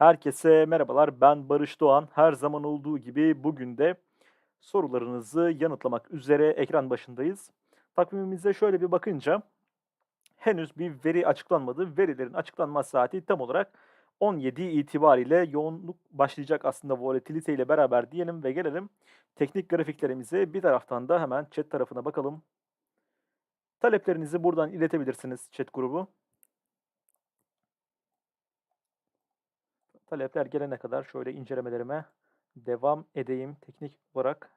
Herkese merhabalar. Ben Barış Doğan. Her zaman olduğu gibi bugün de sorularınızı yanıtlamak üzere ekran başındayız. Takvimimize şöyle bir bakınca henüz bir veri açıklanmadı. Verilerin açıklanma saati tam olarak 17 itibariyle yoğunluk başlayacak aslında volatilite ile beraber diyelim ve gelelim teknik grafiklerimize. Bir taraftan da hemen chat tarafına bakalım. Taleplerinizi buradan iletebilirsiniz chat grubu. Talepler gelene kadar şöyle incelemelerime devam edeyim teknik olarak.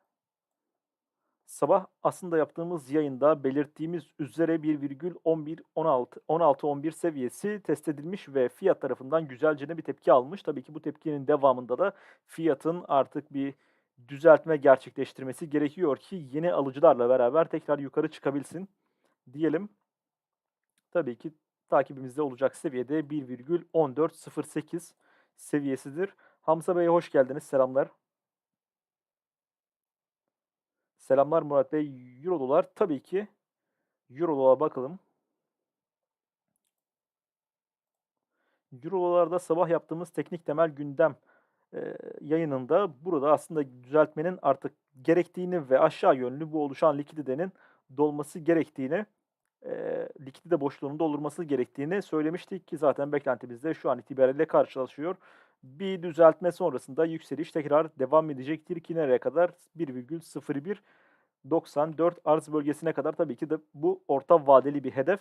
Sabah aslında yaptığımız yayında belirttiğimiz üzere 1,1116 16-11 seviyesi test edilmiş ve fiyat tarafından güzelce bir tepki almış. Tabii ki bu tepkinin devamında da fiyatın artık bir düzeltme gerçekleştirmesi gerekiyor ki yeni alıcılarla beraber tekrar yukarı çıkabilsin diyelim. Tabii ki takibimizde olacak seviyede 1,1408 seviyesidir. Hamza Bey hoş geldiniz. Selamlar. Selamlar Murat Bey. Euro dolar tabii ki. Euro dolara bakalım. Euro dolarda sabah yaptığımız teknik temel gündem yayınında burada aslında düzeltmenin artık gerektiğini ve aşağı yönlü bu oluşan likiditenin dolması gerektiğini e, likidite boşluğunu doldurması gerektiğini söylemiştik ki zaten beklentimizde şu an itibariyle karşılaşıyor. Bir düzeltme sonrasında yükseliş tekrar devam edecektir ki nereye kadar? 1,0194 arz bölgesine kadar tabii ki de bu orta vadeli bir hedef.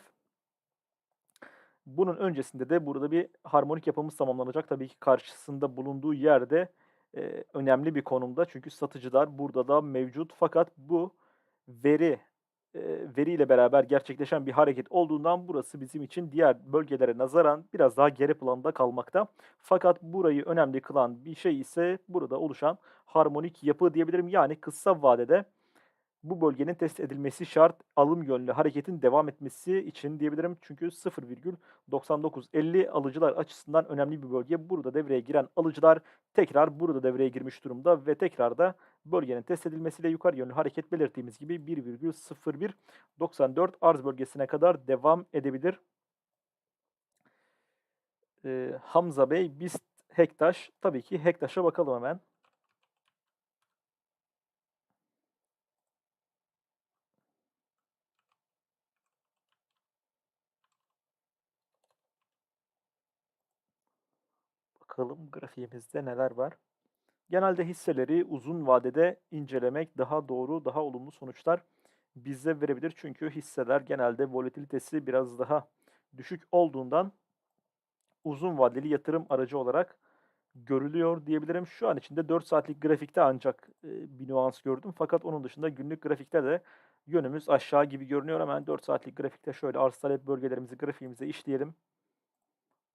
Bunun öncesinde de burada bir harmonik yapımız tamamlanacak. Tabii ki karşısında bulunduğu yerde e, önemli bir konumda. Çünkü satıcılar burada da mevcut. Fakat bu veri veriyle beraber gerçekleşen bir hareket olduğundan burası bizim için diğer bölgelere nazaran biraz daha geri planda kalmakta. Fakat burayı önemli kılan bir şey ise burada oluşan harmonik yapı diyebilirim. Yani kısa vadede bu bölgenin test edilmesi şart. Alım yönlü hareketin devam etmesi için diyebilirim. Çünkü 0,9950 alıcılar açısından önemli bir bölge. Burada devreye giren alıcılar tekrar burada devreye girmiş durumda ve tekrar da bölgenin test edilmesiyle yukarı yönlü hareket belirttiğimiz gibi 1,0194 arz bölgesine kadar devam edebilir. Ee, Hamza Bey, BIST Hektaş. Tabii ki Hektaş'a bakalım hemen. Bakalım grafiğimizde neler var. Genelde hisseleri uzun vadede incelemek daha doğru, daha olumlu sonuçlar bize verebilir. Çünkü hisseler genelde volatilitesi biraz daha düşük olduğundan uzun vadeli yatırım aracı olarak görülüyor diyebilirim. Şu an içinde 4 saatlik grafikte ancak bir nüans gördüm. Fakat onun dışında günlük grafikte de yönümüz aşağı gibi görünüyor. Hemen 4 saatlik grafikte şöyle arz talep bölgelerimizi grafiğimize işleyelim.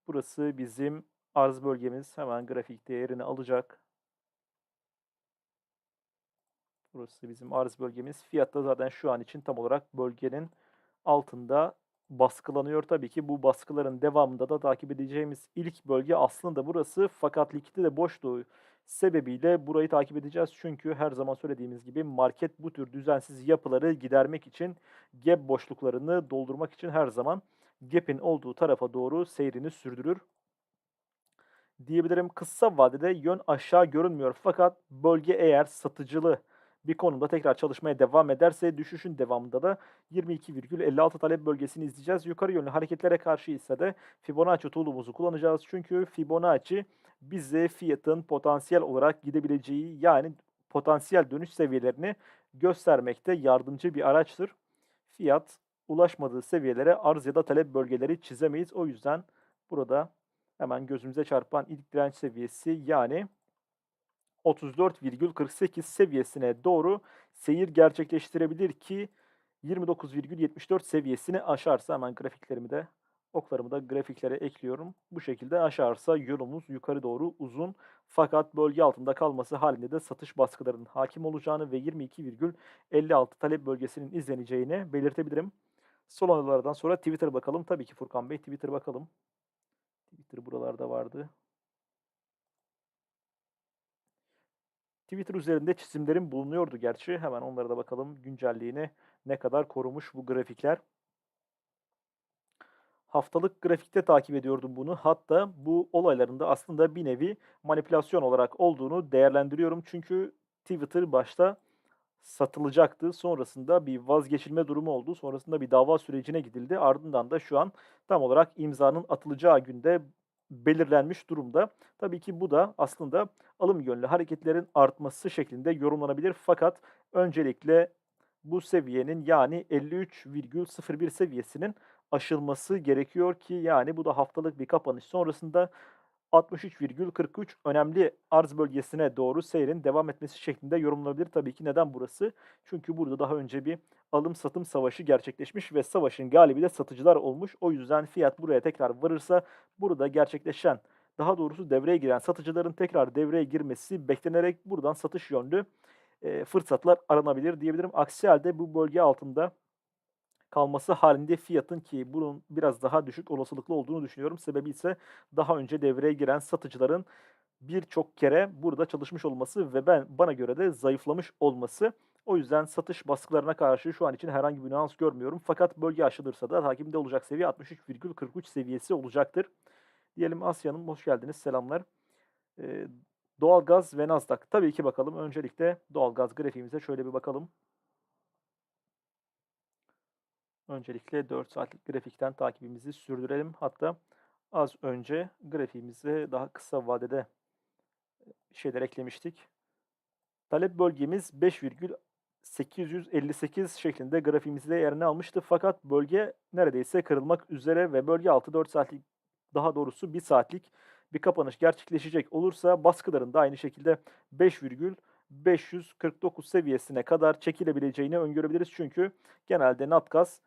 Burası bizim arz bölgemiz. Hemen grafik değerini alacak. Burası bizim arz bölgemiz. Fiyat da zaten şu an için tam olarak bölgenin altında baskılanıyor. Tabii ki bu baskıların devamında da takip edeceğimiz ilk bölge aslında burası. Fakat likiti de boşluğu sebebiyle burayı takip edeceğiz. Çünkü her zaman söylediğimiz gibi market bu tür düzensiz yapıları gidermek için gap boşluklarını doldurmak için her zaman gap'in olduğu tarafa doğru seyrini sürdürür diyebilirim. Kısa vadede yön aşağı görünmüyor. Fakat bölge eğer satıcılı bir konumda tekrar çalışmaya devam ederse düşüşün devamında da 22,56 talep bölgesini izleyeceğiz. Yukarı yönlü hareketlere karşı ise de Fibonacci tool'umuzu kullanacağız. Çünkü Fibonacci bize fiyatın potansiyel olarak gidebileceği yani potansiyel dönüş seviyelerini göstermekte yardımcı bir araçtır. Fiyat ulaşmadığı seviyelere arz ya da talep bölgeleri çizemeyiz. O yüzden burada hemen gözümüze çarpan ilk direnç seviyesi yani 34,48 seviyesine doğru seyir gerçekleştirebilir ki 29,74 seviyesini aşarsa hemen grafiklerimi de oklarımı da grafiklere ekliyorum. Bu şekilde aşarsa yolumuz yukarı doğru uzun fakat bölge altında kalması halinde de satış baskılarının hakim olacağını ve 22,56 talep bölgesinin izleneceğini belirtebilirim. Son anılardan sonra Twitter bakalım. Tabii ki Furkan Bey Twitter bakalım. Twitter buralarda vardı. Twitter üzerinde çizimlerim bulunuyordu gerçi. Hemen onlara da bakalım güncelliğini ne kadar korumuş bu grafikler. Haftalık grafikte takip ediyordum bunu. Hatta bu olayların da aslında bir nevi manipülasyon olarak olduğunu değerlendiriyorum. Çünkü Twitter başta satılacaktı. Sonrasında bir vazgeçilme durumu oldu. Sonrasında bir dava sürecine gidildi. Ardından da şu an tam olarak imzanın atılacağı günde belirlenmiş durumda. Tabii ki bu da aslında alım yönlü hareketlerin artması şeklinde yorumlanabilir. Fakat öncelikle bu seviyenin yani 53,01 seviyesinin aşılması gerekiyor ki yani bu da haftalık bir kapanış sonrasında 63,43 önemli arz bölgesine doğru seyrin devam etmesi şeklinde yorumlanabilir. Tabii ki neden burası? Çünkü burada daha önce bir alım satım savaşı gerçekleşmiş ve savaşın galibi de satıcılar olmuş. O yüzden fiyat buraya tekrar varırsa burada gerçekleşen daha doğrusu devreye giren satıcıların tekrar devreye girmesi beklenerek buradan satış yönlü fırsatlar aranabilir diyebilirim. Aksi halde bu bölge altında kalması halinde fiyatın ki bunun biraz daha düşük olasılıklı olduğunu düşünüyorum. Sebebi ise daha önce devreye giren satıcıların birçok kere burada çalışmış olması ve ben bana göre de zayıflamış olması. O yüzden satış baskılarına karşı şu an için herhangi bir nüans görmüyorum. Fakat bölge aşılırsa da takibinde olacak seviye 63,43 seviyesi olacaktır. Diyelim Asya Hanım hoş geldiniz. Selamlar. Ee, doğalgaz ve Nasdaq. Tabii ki bakalım. Öncelikle doğalgaz grafiğimize şöyle bir bakalım. Öncelikle 4 saatlik grafikten takibimizi sürdürelim. Hatta az önce grafiğimize daha kısa vadede şeyler eklemiştik. Talep bölgemiz 5,858 şeklinde grafiğimizde yerini almıştı. Fakat bölge neredeyse kırılmak üzere ve bölge altı 4 saatlik daha doğrusu 1 saatlik bir kapanış gerçekleşecek olursa baskıların da aynı şekilde 5,549 seviyesine kadar çekilebileceğini öngörebiliriz. Çünkü genelde Natgaz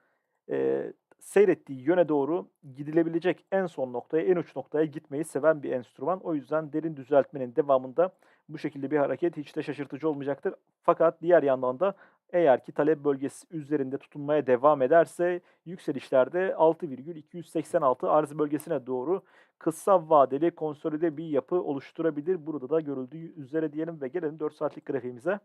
e, seyrettiği yöne doğru gidilebilecek en son noktaya, en uç noktaya gitmeyi seven bir enstrüman. O yüzden derin düzeltmenin devamında bu şekilde bir hareket hiç de şaşırtıcı olmayacaktır. Fakat diğer yandan da eğer ki talep bölgesi üzerinde tutunmaya devam ederse yükselişlerde 6,286 arz bölgesine doğru kısa vadeli konsolide bir yapı oluşturabilir. Burada da görüldüğü üzere diyelim ve gelelim 4 saatlik grafiğimize.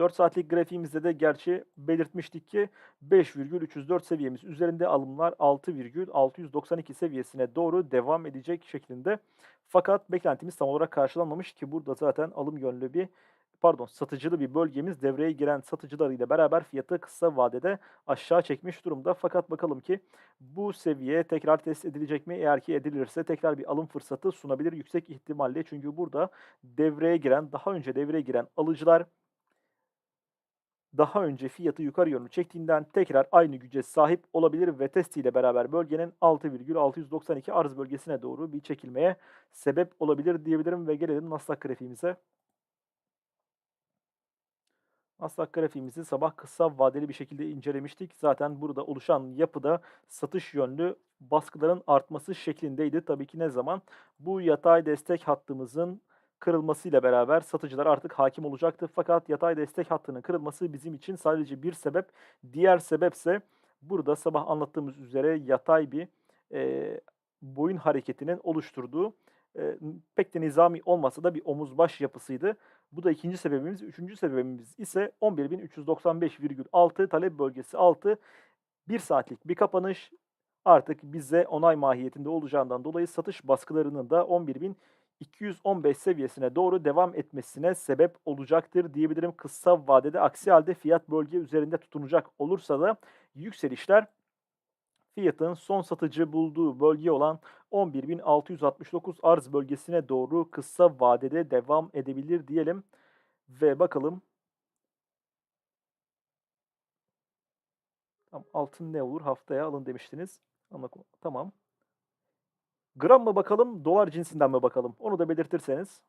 4 saatlik grafiğimizde de gerçi belirtmiştik ki 5,304 seviyemiz üzerinde alımlar 6,692 seviyesine doğru devam edecek şeklinde. Fakat beklentimiz tam olarak karşılanmamış ki burada zaten alım yönlü bir pardon satıcılı bir bölgemiz devreye giren satıcılarıyla beraber fiyatı kısa vadede aşağı çekmiş durumda. Fakat bakalım ki bu seviye tekrar test edilecek mi? Eğer ki edilirse tekrar bir alım fırsatı sunabilir yüksek ihtimalle. Çünkü burada devreye giren, daha önce devreye giren alıcılar daha önce fiyatı yukarı yönlü çektiğinden tekrar aynı güce sahip olabilir ve testiyle beraber bölgenin 6,692 arz bölgesine doğru bir çekilmeye sebep olabilir diyebilirim ve gelelim Nasdaq grafiğimize. Nasdaq grafiğimizi sabah kısa vadeli bir şekilde incelemiştik. Zaten burada oluşan yapıda satış yönlü baskıların artması şeklindeydi. Tabii ki ne zaman? Bu yatay destek hattımızın kırılmasıyla beraber satıcılar artık hakim olacaktı. Fakat yatay destek hattının kırılması bizim için sadece bir sebep. Diğer sebepse burada sabah anlattığımız üzere yatay bir e, boyun hareketinin oluşturduğu e, pek de nizami olmasa da bir omuz baş yapısıydı. Bu da ikinci sebebimiz. Üçüncü sebebimiz ise 11.395,6 talep bölgesi 6. Bir saatlik bir kapanış artık bize onay mahiyetinde olacağından dolayı satış baskılarının da 11.000 215 seviyesine doğru devam etmesine sebep olacaktır diyebilirim. Kısa vadede aksi halde fiyat bölge üzerinde tutunacak olursa da yükselişler fiyatın son satıcı bulduğu bölge olan 11.669 arz bölgesine doğru kısa vadede devam edebilir diyelim. Ve bakalım altın ne olur haftaya alın demiştiniz. Ama tamam. Gram mı bakalım, dolar cinsinden mi bakalım? Onu da belirtirseniz.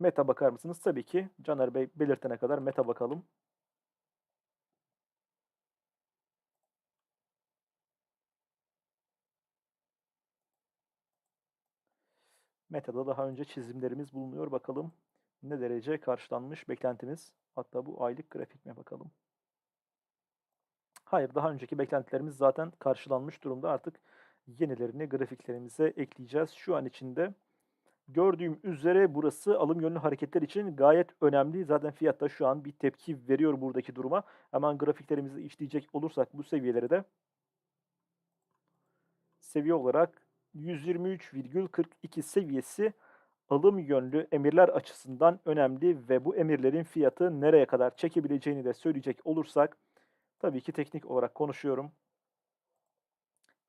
Meta bakar mısınız? Tabii ki. Caner Bey belirtene kadar meta bakalım. Meta'da daha önce çizimlerimiz bulunuyor. Bakalım ne derece karşılanmış beklentimiz. Hatta bu aylık grafik mi bakalım. Hayır, daha önceki beklentilerimiz zaten karşılanmış durumda. Artık yenilerini grafiklerimize ekleyeceğiz. Şu an içinde Gördüğüm üzere burası alım yönlü hareketler için gayet önemli. Zaten fiyat da şu an bir tepki veriyor buradaki duruma. Hemen grafiklerimizi işleyecek olursak bu seviyelere de seviye olarak 123,42 seviyesi alım yönlü emirler açısından önemli ve bu emirlerin fiyatı nereye kadar çekebileceğini de söyleyecek olursak tabii ki teknik olarak konuşuyorum.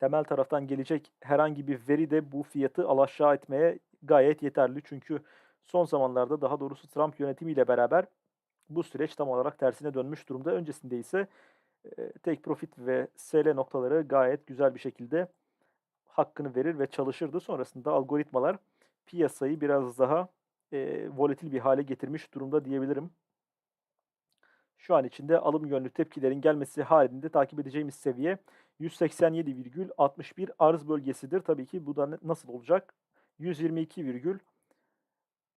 Temel taraftan gelecek herhangi bir veri de bu fiyatı alaşağı etmeye gayet yeterli. Çünkü son zamanlarda daha doğrusu Trump yönetimiyle beraber bu süreç tam olarak tersine dönmüş durumda. Öncesinde ise take profit ve SL noktaları gayet güzel bir şekilde hakkını verir ve çalışırdı. Sonrasında algoritmalar piyasayı biraz daha e, volatil bir hale getirmiş durumda diyebilirim. Şu an içinde alım yönlü tepkilerin gelmesi halinde takip edeceğimiz seviye 187,61 arz bölgesidir. Tabii ki bu da nasıl olacak? 122,42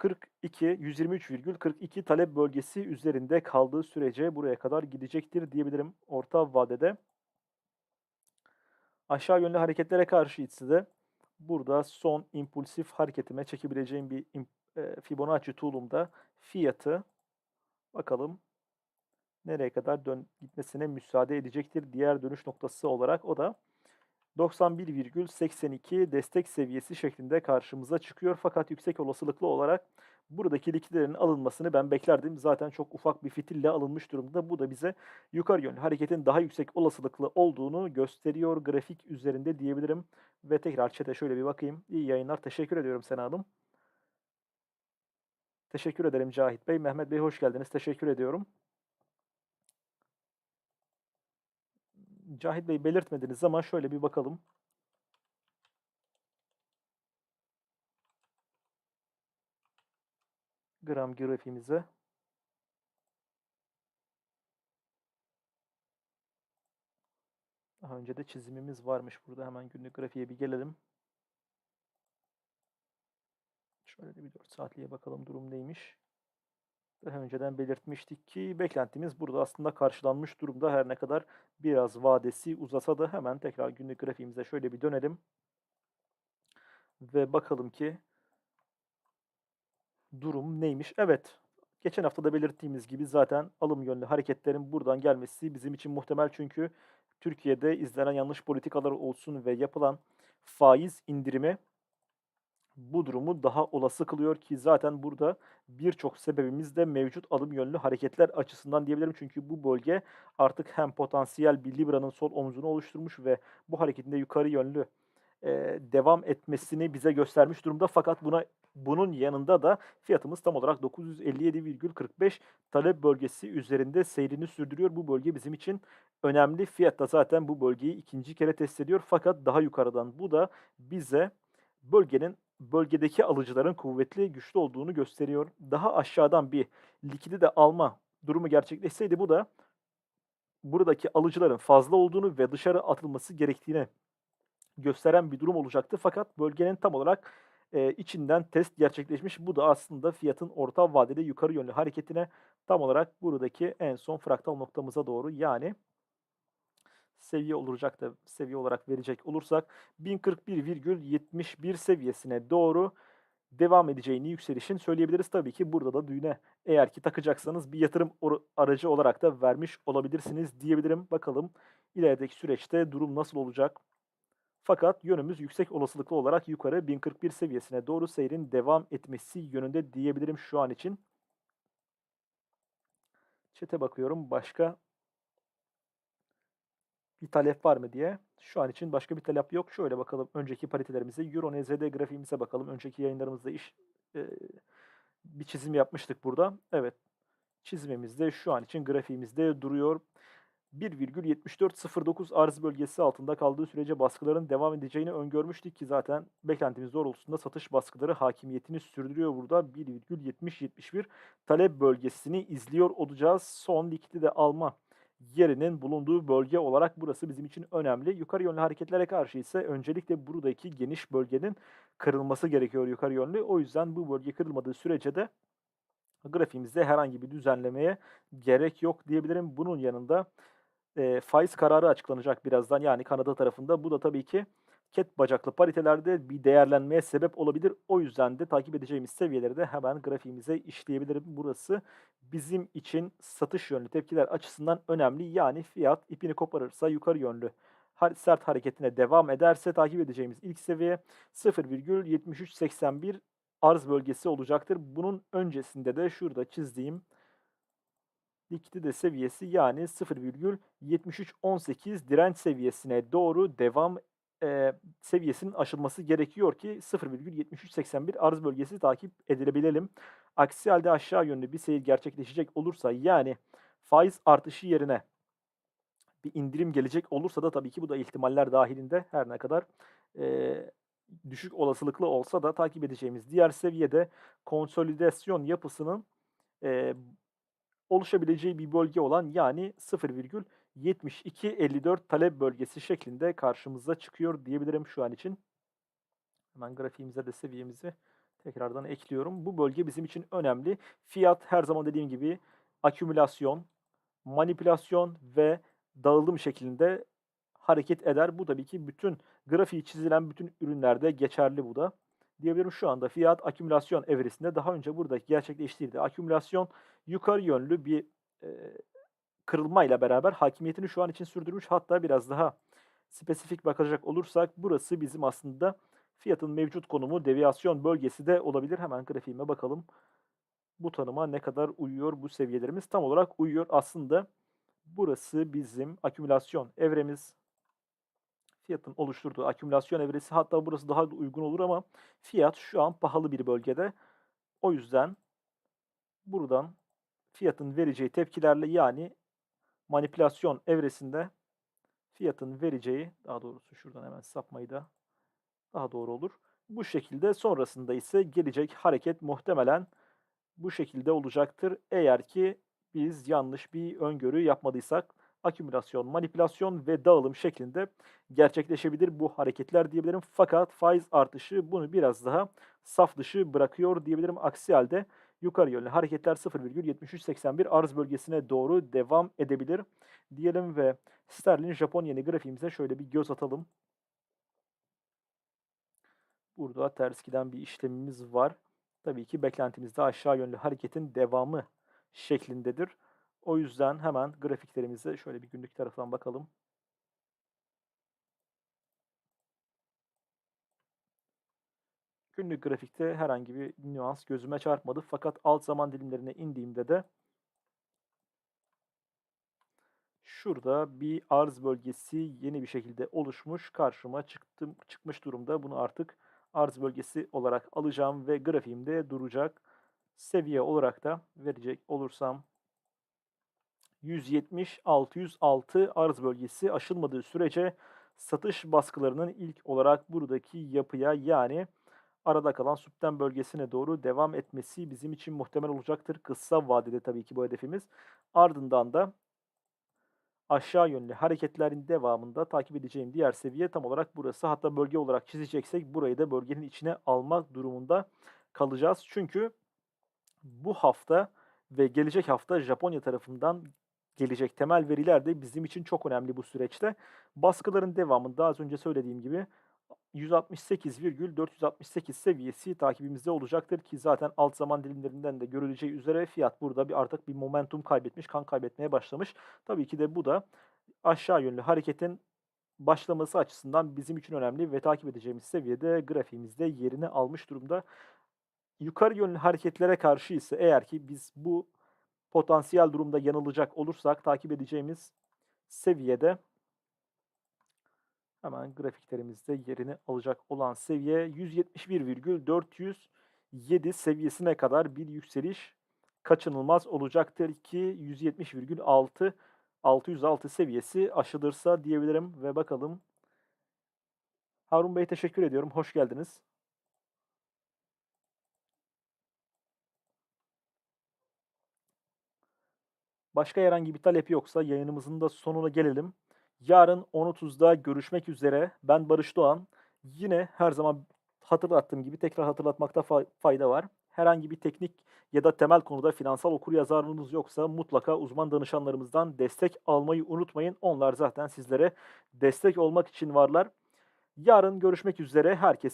123,42 talep bölgesi üzerinde kaldığı sürece buraya kadar gidecektir diyebilirim orta vadede. Aşağı yönlü hareketlere karşı ise de burada son impulsif hareketime çekebileceğim bir Fibonacci tool'umda fiyatı bakalım nereye kadar dön gitmesine müsaade edecektir. Diğer dönüş noktası olarak o da 91,82 destek seviyesi şeklinde karşımıza çıkıyor. Fakat yüksek olasılıklı olarak buradaki likidelerin alınmasını ben beklerdim. Zaten çok ufak bir fitille alınmış durumda. Bu da bize yukarı yönlü hareketin daha yüksek olasılıklı olduğunu gösteriyor grafik üzerinde diyebilirim. Ve tekrar çete şöyle bir bakayım. İyi yayınlar. Teşekkür ediyorum Senadım. Teşekkür ederim Cahit Bey. Mehmet Bey hoş geldiniz. Teşekkür ediyorum. Cahit Bey belirtmediniz ama şöyle bir bakalım. Gram grafiğimize. Daha önce de çizimimiz varmış burada. Hemen günlük grafiğe bir gelelim. Şöyle de bir 4 saatliğe bakalım durum neymiş. Daha önceden belirtmiştik ki beklentimiz burada aslında karşılanmış durumda. Her ne kadar biraz vadesi uzasa da hemen tekrar günlük grafiğimize şöyle bir dönelim. Ve bakalım ki durum neymiş? Evet, geçen hafta da belirttiğimiz gibi zaten alım yönlü hareketlerin buradan gelmesi bizim için muhtemel. Çünkü Türkiye'de izlenen yanlış politikalar olsun ve yapılan faiz indirimi bu durumu daha olası kılıyor ki zaten burada birçok sebebimiz de mevcut alım yönlü hareketler açısından diyebilirim. Çünkü bu bölge artık hem potansiyel bir Libra'nın sol omzunu oluşturmuş ve bu hareketin de yukarı yönlü e, devam etmesini bize göstermiş durumda. Fakat buna bunun yanında da fiyatımız tam olarak 957,45 talep bölgesi üzerinde seyrini sürdürüyor. Bu bölge bizim için önemli. Fiyat da zaten bu bölgeyi ikinci kere test ediyor. Fakat daha yukarıdan. Bu da bize bölgenin bölgedeki alıcıların kuvvetli, güçlü olduğunu gösteriyor. Daha aşağıdan bir likidi de alma durumu gerçekleşseydi bu da buradaki alıcıların fazla olduğunu ve dışarı atılması gerektiğini gösteren bir durum olacaktı. Fakat bölgenin tam olarak e, içinden test gerçekleşmiş. Bu da aslında fiyatın orta vadede yukarı yönlü hareketine tam olarak buradaki en son fraktal noktamıza doğru yani seviye olacak da seviye olarak verecek olursak 1041,71 seviyesine doğru devam edeceğini yükselişin söyleyebiliriz. Tabii ki burada da düğüne eğer ki takacaksanız bir yatırım aracı olarak da vermiş olabilirsiniz diyebilirim. Bakalım ilerideki süreçte durum nasıl olacak? Fakat yönümüz yüksek olasılıklı olarak yukarı 1041 seviyesine doğru seyrin devam etmesi yönünde diyebilirim şu an için. Çete bakıyorum. Başka bir talep var mı diye. Şu an için başka bir talep yok. Şöyle bakalım önceki paritelerimize. Euro NZD grafiğimize bakalım. Önceki yayınlarımızda iş e, bir çizim yapmıştık burada. Evet. Çizimimizde şu an için grafiğimizde duruyor. 1,7409 arz bölgesi altında kaldığı sürece baskıların devam edeceğini öngörmüştük ki zaten beklentimiz doğrultusunda satış baskıları hakimiyetini sürdürüyor burada. 1,7071 talep bölgesini izliyor olacağız. Son likidi de alma yerinin bulunduğu bölge olarak burası bizim için önemli. Yukarı yönlü hareketlere karşı ise öncelikle buradaki geniş bölgenin kırılması gerekiyor yukarı yönlü. O yüzden bu bölge kırılmadığı sürece de grafiğimizde herhangi bir düzenlemeye gerek yok diyebilirim. Bunun yanında e, faiz kararı açıklanacak birazdan yani Kanada tarafında. Bu da tabii ki ket bacaklı paritelerde bir değerlenmeye sebep olabilir. O yüzden de takip edeceğimiz seviyeleri de hemen grafiğimize işleyebilirim. Burası bizim için satış yönlü tepkiler açısından önemli. Yani fiyat ipini koparırsa yukarı yönlü sert hareketine devam ederse takip edeceğimiz ilk seviye 0,7381 arz bölgesi olacaktır. Bunun öncesinde de şurada çizdiğim likidite seviyesi yani 0,7318 direnç seviyesine doğru devam e, seviyesinin aşılması gerekiyor ki 0,7381 arz bölgesi takip edilebilelim. Aksi halde aşağı yönlü bir seyir gerçekleşecek olursa yani faiz artışı yerine bir indirim gelecek olursa da tabii ki bu da ihtimaller dahilinde her ne kadar e, düşük olasılıklı olsa da takip edeceğimiz diğer seviyede konsolidasyon yapısının e, oluşabileceği bir bölge olan yani 0,7254 talep bölgesi şeklinde karşımıza çıkıyor diyebilirim şu an için. Hemen grafiğimize de seviyemizi tekrardan ekliyorum. Bu bölge bizim için önemli. Fiyat her zaman dediğim gibi akümülasyon, manipülasyon ve dağılım şeklinde hareket eder. Bu tabii ki bütün grafiği çizilen bütün ürünlerde geçerli bu da. Diyebilirim şu anda fiyat akümülasyon evresinde daha önce burada gerçekleştirdi. Akümülasyon yukarı yönlü bir e, kırılmayla beraber hakimiyetini şu an için sürdürmüş. Hatta biraz daha spesifik bakacak olursak burası bizim aslında fiyatın mevcut konumu deviyasyon bölgesi de olabilir. Hemen grafiğime bakalım. Bu tanıma ne kadar uyuyor bu seviyelerimiz? Tam olarak uyuyor. Aslında burası bizim akümülasyon evremiz. Fiyatın oluşturduğu akümülasyon evresi hatta burası daha da uygun olur ama fiyat şu an pahalı bir bölgede. O yüzden buradan fiyatın vereceği tepkilerle yani manipülasyon evresinde fiyatın vereceği daha doğrusu şuradan hemen sapmayı da daha doğru olur. Bu şekilde sonrasında ise gelecek hareket muhtemelen bu şekilde olacaktır. Eğer ki biz yanlış bir öngörü yapmadıysak akümülasyon, manipülasyon ve dağılım şeklinde gerçekleşebilir bu hareketler diyebilirim. Fakat faiz artışı bunu biraz daha saf dışı bırakıyor diyebilirim. Aksi halde yukarı yönlü hareketler 0,7381 arz bölgesine doğru devam edebilir diyelim ve sterlin Japon yeni grafiğimize şöyle bir göz atalım. Burada ters giden bir işlemimiz var. Tabii ki beklentimizde aşağı yönlü hareketin devamı şeklindedir. O yüzden hemen grafiklerimize şöyle bir günlük taraftan bakalım. Günlük grafikte herhangi bir nüans gözüme çarpmadı. Fakat alt zaman dilimlerine indiğimde de şurada bir arz bölgesi yeni bir şekilde oluşmuş. Karşıma çıktım, çıkmış durumda. Bunu artık arz bölgesi olarak alacağım ve grafiğimde duracak. Seviye olarak da verecek olursam 170-606 arz bölgesi aşılmadığı sürece satış baskılarının ilk olarak buradaki yapıya yani arada kalan süpten bölgesine doğru devam etmesi bizim için muhtemel olacaktır. Kısa vadede tabii ki bu hedefimiz. Ardından da aşağı yönlü hareketlerin devamında takip edeceğim diğer seviye tam olarak burası. Hatta bölge olarak çizeceksek burayı da bölgenin içine almak durumunda kalacağız. Çünkü bu hafta ve gelecek hafta Japonya tarafından gelecek temel veriler de bizim için çok önemli bu süreçte. Baskıların devamında az önce söylediğim gibi 168,468 seviyesi takibimizde olacaktır ki zaten alt zaman dilimlerinden de görüleceği üzere fiyat burada bir artık bir momentum kaybetmiş, kan kaybetmeye başlamış. Tabii ki de bu da aşağı yönlü hareketin başlaması açısından bizim için önemli ve takip edeceğimiz seviyede grafiğimizde yerini almış durumda. Yukarı yönlü hareketlere karşı ise eğer ki biz bu potansiyel durumda yanılacak olursak takip edeceğimiz seviyede hemen grafiklerimizde yerini alacak olan seviye 171,407 seviyesine kadar bir yükseliş kaçınılmaz olacaktır ki 170,6 606 seviyesi aşılırsa diyebilirim ve bakalım. Harun Bey teşekkür ediyorum. Hoş geldiniz. Başka herhangi bir talep yoksa yayınımızın da sonuna gelelim. Yarın 10.30'da görüşmek üzere. Ben Barış Doğan. Yine her zaman hatırlattığım gibi tekrar hatırlatmakta fayda var. Herhangi bir teknik ya da temel konuda finansal okuryazarlığınız yoksa mutlaka uzman danışanlarımızdan destek almayı unutmayın. Onlar zaten sizlere destek olmak için varlar. Yarın görüşmek üzere. Herkese